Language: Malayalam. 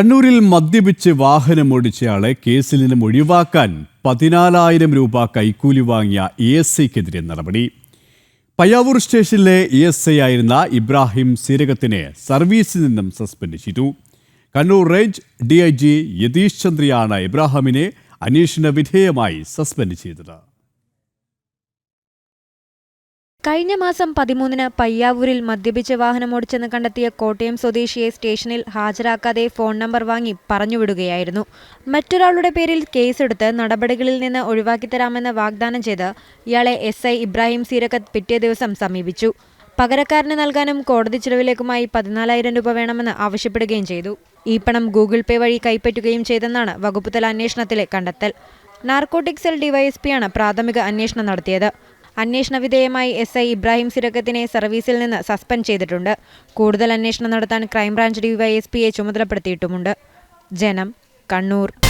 കണ്ണൂരിൽ മദ്യപിച്ച് വാഹനമോടിച്ചയാളെ കേസിൽ നിന്നും ഒഴിവാക്കാൻ പതിനാലായിരം രൂപ കൈക്കൂലി വാങ്ങിയ ഇ എസ് ഐക്കെതിരെ നടപടി. പയ്യാവൂർ സ്റ്റേഷനിലെ ഇ എസ് ഐ ആയിരുന്ന ഇബ്രാഹിം സീരകത്തിനെ സർവീസിൽ നിന്നും സസ്പെൻഡ് ചെയ്തു. Kannur range D I G Yathish ചന്ദ്രയാണ് ഇബ്രാഹിമിനെ അന്വേഷണ വിധേയമായി സസ്പെൻഡ് ചെയ്തത്. കഴിഞ്ഞ മാസം പതിമൂന്നിന് പയ്യാവൂരിൽ മദ്യപിച്ച് വാഹനമോടിച്ചെന്ന് കണ്ടെത്തിയ കോട്ടയം സ്വദേശിയെ സ്റ്റേഷനിൽ ഹാജരാക്കാതെ ഫോൺ നമ്പർ വാങ്ങി പറഞ്ഞുവിടുകയായിരുന്നു. മറ്റൊരാളുടെ പേരിൽ കേസെടുത്ത് നടപടികളിൽ നിന്ന് ഒഴിവാക്കിത്തരാമെന്ന് വാഗ്ദാനം ചെയ്ത് ഇയാളെ എസ് ഐ ഇബ്രാഹിം സീരക്കത്ത് പിറ്റേ ദിവസം സമീപിച്ചു. പകരക്കാരന് നൽകാനും കോടതി ചിലവിലേക്കുമായി പതിനാലായിരം രൂപ വേണമെന്ന് ആവശ്യപ്പെടുകയും ചെയ്തു. ഈ പണം ഗൂഗിൾ പേ വഴി കൈപ്പറ്റുകയും ചെയ്തെന്നാണ് വകുപ്പുതല അന്വേഷണത്തിലെ കണ്ടെത്തൽ. നാർക്കോട്ടിക് സെൽ ഡിവൈഎസ്പിയാണ് പ്രാഥമിക അന്വേഷണം നടത്തിയത്. അന്വേഷണ വിധേയമായി എസ് ഐ ഇബ്രാഹിം സിരക്കത്തിനെ സർവീസിൽ നിന്ന് സസ്പെൻഡ് ചെയ്തിട്ടുണ്ട്. കൂടുതൽ അന്വേഷണം നടത്താൻ ക്രൈംബ്രാഞ്ച് ഡിവൈഎസ്പിയെ ചുമതലപ്പെടുത്തിയിട്ടുമുണ്ട്. ജനം കണ്ണൂർ.